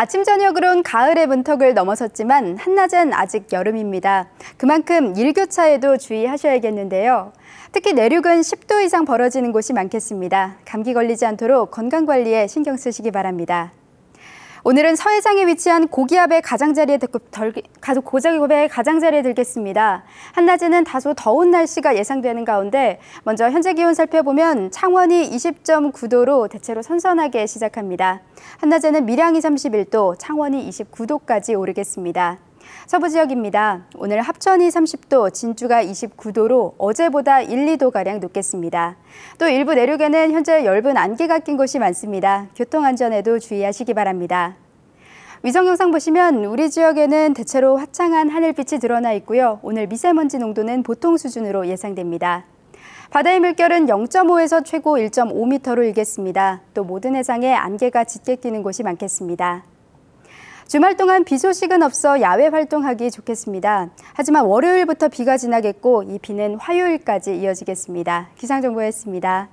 아침 저녁으론 가을의 문턱을 넘어섰지만 한낮엔 아직 여름입니다. 그만큼 일교차에도 주의하셔야겠는데요. 특히 내륙은 10도 이상 벌어지는 곳이 많겠습니다. 감기 걸리지 않도록 건강 관리에 신경 쓰시기 바랍니다. 오늘은 서해상에 위치한 고기압의 가장자리에 고기압의 가장자리에 들겠습니다. 한낮에는 다소 더운 날씨가 예상되는 가운데 먼저 현재 기온 살펴보면 창원이 20.9도로 대체로 선선하게 시작합니다. 한낮에는 밀양이 31도, 창원이 29도까지 오르겠습니다. 서부 지역입니다. 오늘 합천이 30도, 진주가 29도로 어제보다 1, 2도가량 높겠습니다. 또 일부 내륙에는 현재 엷은 안개가 낀 곳이 많습니다. 교통안전에도 주의하시기 바랍니다. 위성 영상 보시면 우리 지역에는 대체로 화창한 하늘빛이 드러나 있고요. 오늘 미세먼지 농도는 보통 수준으로 예상됩니다. 바다의 물결은 0.5에서 최고 1.5m로 일겠습니다. 또 모든 해상에 안개가 짙게 끼는 곳이 많겠습니다. 주말 동안 비 소식은 없어 야외 활동하기 좋겠습니다. 하지만 월요일부터 비가 지나겠고 이 비는 화요일까지 이어지겠습니다. 기상정보였습니다.